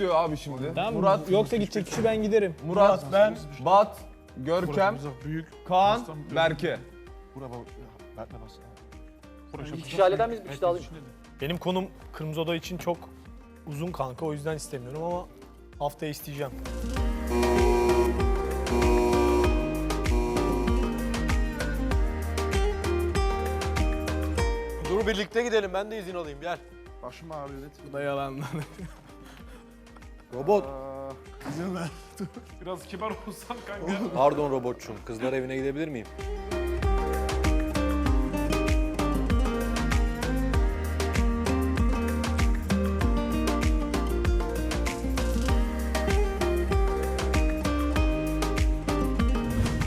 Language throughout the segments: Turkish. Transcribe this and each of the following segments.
istiyor abi şimdi. Tamam Murat, Yoksa gidecek kişi ben giderim. Murat, ben, Bat, Görkem, Büyük. Kaan, Berke. Bura bak. Bas. Burası. Bir kişi halleder miyiz? Bir kişi daha alayım. Benim konum Kırmızı Oda için çok uzun kanka o yüzden istemiyorum ama haftaya isteyeceğim. Dur birlikte gidelim ben de izin alayım gel. Başım ağrıyor net. Bu da yalan. Robot. İzin ver. Biraz kibar olsan kanka. Pardon robotçum. Kızlar evine gidebilir miyim?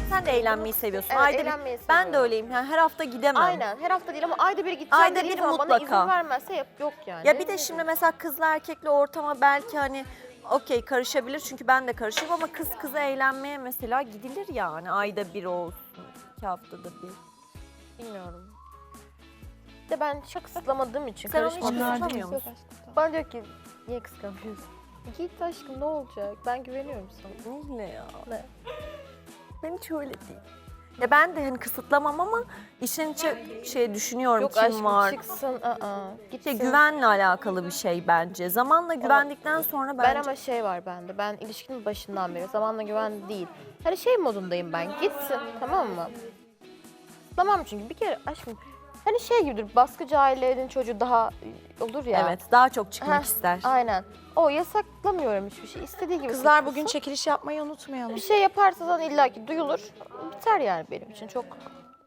Sen de eğlenmeyi seviyorsun. Evet, ayda bir- eğlenmeyi Ben de seviyorum. öyleyim. Yani her hafta gidemem. Aynen her hafta değil ama ayda bir gideceğim Ayda dediğim bir zaman bana izin mutlaka. vermezse yap, yok yani. Ya bir de şimdi mesela kızla erkekle ortama belki hani okey karışabilir çünkü ben de karışırım ama kız kıza eğlenmeye mesela gidilir yani ayda bir olsun, iki haftada bir. Bilmiyorum. Bir de ben çok kısıtlamadığım için Sen onu hiç kısıtlamıyor musun? Bana diyor ki niye kıskanıyorsun? Git aşkım ne olacak? Ben güveniyorum sana. Ne ya? Ne? Ben hiç öyle değil. Ya ben de hani kısıtlamam ama işin içe şey düşünüyorum Yok kim aşkım var. çıksın. Aa, gitsin. İşte güvenle alakalı bir şey bence. Zamanla güvendikten sonra bence Ben ama şey var bende. Ben ilişkinin başından beri zamanla güven değil. Hani şey modundayım ben. Gitsin tamam mı? Tamam çünkü bir kere aşkım hani şey gibidir baskıcı ailelerin çocuğu daha olur ya. evet daha çok çıkmak Heh, ister. Aynen. O yasaklamıyorum hiçbir şey. İstediği gibi Kızlar bugün çekiliş yapmayı unutmayalım. bir şey yaparsa zaten illaki duyulur. Biter yani benim için. Çok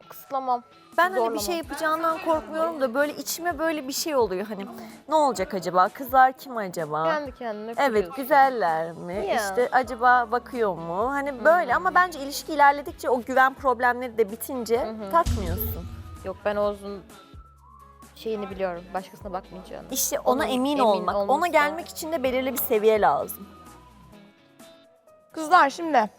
kısıtlamam. Ben hani bir şey yapacağından korkmuyorum da böyle içime böyle bir şey oluyor hani ne olacak acaba kızlar kim acaba? Kendi kendine Evet kuruyorsun. güzeller mi? Ya. İşte acaba bakıyor mu? Hani böyle ama bence ilişki ilerledikçe o güven problemleri de bitince takmıyorsun. Yok ben Oğuz'un şeyini biliyorum. Başkasına bakmayacağını. İşte ona Onun emin, emin olmak. olması Ona gelmek için de belirli bir seviye lazım. Kızlar şimdi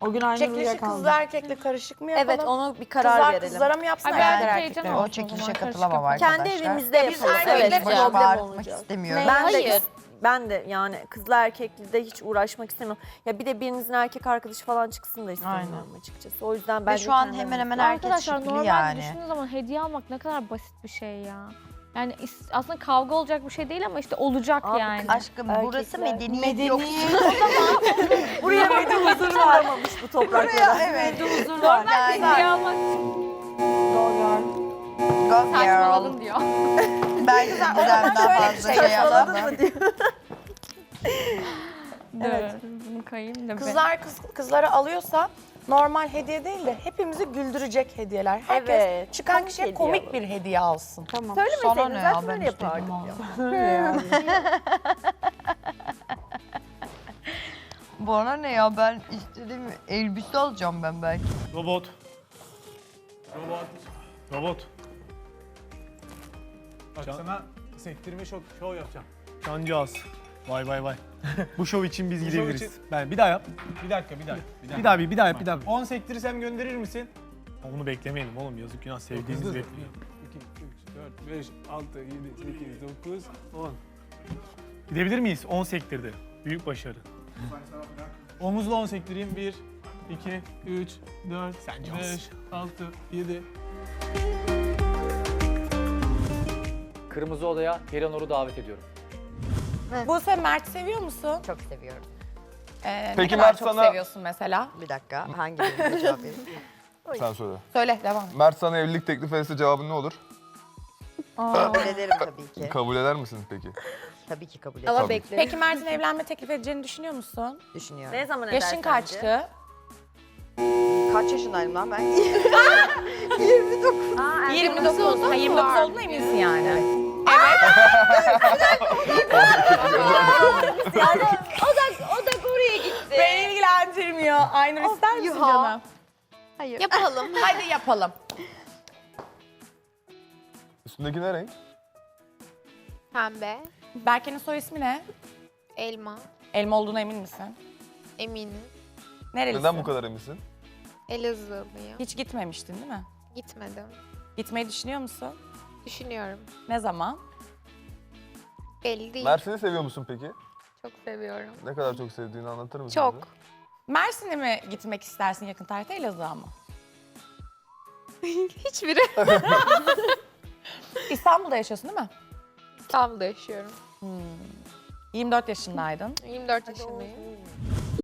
O gün aynı çekilişi kızla erkekle karışık mı yapalım? Evet onu bir karar Kızlar verelim. kızlara mı yapsın erkekler mi? olsun. O çekilişe katılamam yapalım. Kendi arkadaşlar. evimizde biz yapalım. erkekler Evet, Boş problem olacak. istemiyorum. Ne? Ben Hayır. Ben de yani kızla erkekli de hiç uğraşmak istemiyorum. Ya bir de birinizin erkek arkadaşı falan çıksın da istemiyorum açıkçası. O yüzden ben Ve şu an hemen hemen herkes Arkadaşlar şıklı normalde yani. düşündüğünüz zaman hediye almak ne kadar basit bir şey ya. Yani is- aslında kavga olacak bir şey değil ama işte olacak Abi, yani. Aşkım burası medeniyet yok. buraya de huzur varmamış bu topraklara. evet. Huzur var. Yani- Hediye almak Go girl. saçmaladın diyor. Belki bizden daha fazla şey yapalım. Evet. Bunu kayayım da ben. Kızlar kız, kızlara alıyorsa normal hediye değil de hepimizi güldürecek hediyeler. Herkes Evet, çıkan komik kişiye hediye komik alalım. bir hediye alsın. Sana Söylemeseydin ne ya zaten ben öyle istedim yapardık ama. ya. Bana ne ya ben istedim elbise alacağım ben belki. Robot. Robot. Robot. Bak sana sektirme şov, şov yapacağım. Cancağız. Vay vay vay. Bu şov için biz Bu şov gidebiliriz. için- Ben bir daha yap. Bir dakika, bir dakika. Bir, daha bir, bir daha yap, bir daha. yap. 10 sektirirsem gönderir misin? Onu beklemeyelim oğlum yazık günah sevdiğiniz Hızlı. rap. 2, 3, 4, 5, 6, 7, 8, 9, 10. Gidebilir miyiz? 10 sektirdi. Büyük başarı. Omuzla 10 sektireyim. 1, 2, 3, 4, Sen 5, cansın. 6, 7. Kırmızı Oda'ya Perihanur'u davet ediyorum. Buse Mert seviyor musun? Çok seviyorum. Ee, ne Peki kadar Mert çok sana- seviyorsun mesela? Bir dakika hangi cevap vereyim? Sen söyle. Söyle devam. Mert sana evlilik teklif etse cevabın ne olur? Kabul ederim tabii ki. Kabul eder misin peki? Tabii ki kabul Ama ederim. beklerim. Peki Mert'in evlenme teklif edeceğini düşünüyor musun? Düşünüyorum. Ne zaman eder Yaşın kaçtı? Kaç yaşındayım lan ben? Aa, erkek 29. Ha, 29 olduğuna eminsin yani. O da oraya gitti. Beni ilgilendirmiyor. Aynur ister misin yuha. canım? Hayır. Yapalım. Hadi yapalım. Üstündeki ne renk? Pembe, Berke'nin soy ismi ne? elma, Elma olduğuna emin misin? eminim. Nerelisin? Neden bu kadar eminsin? Elazığlıyım. Hiç gitmemiştin değil mi? Gitmedim. Gitmeyi düşünüyor musun? Düşünüyorum. Ne zaman? Belli değil. Mersin'i seviyor musun peki? Çok seviyorum. Ne kadar çok sevdiğini anlatır mısın? Çok. bize? Mersin'e mi gitmek istersin yakın tarihte Elazığ'a mı? Hiçbiri. İstanbul'da yaşıyorsun değil mi? İstanbul'da yaşıyorum. 24 yaşındaydın. 24 yaşındayım.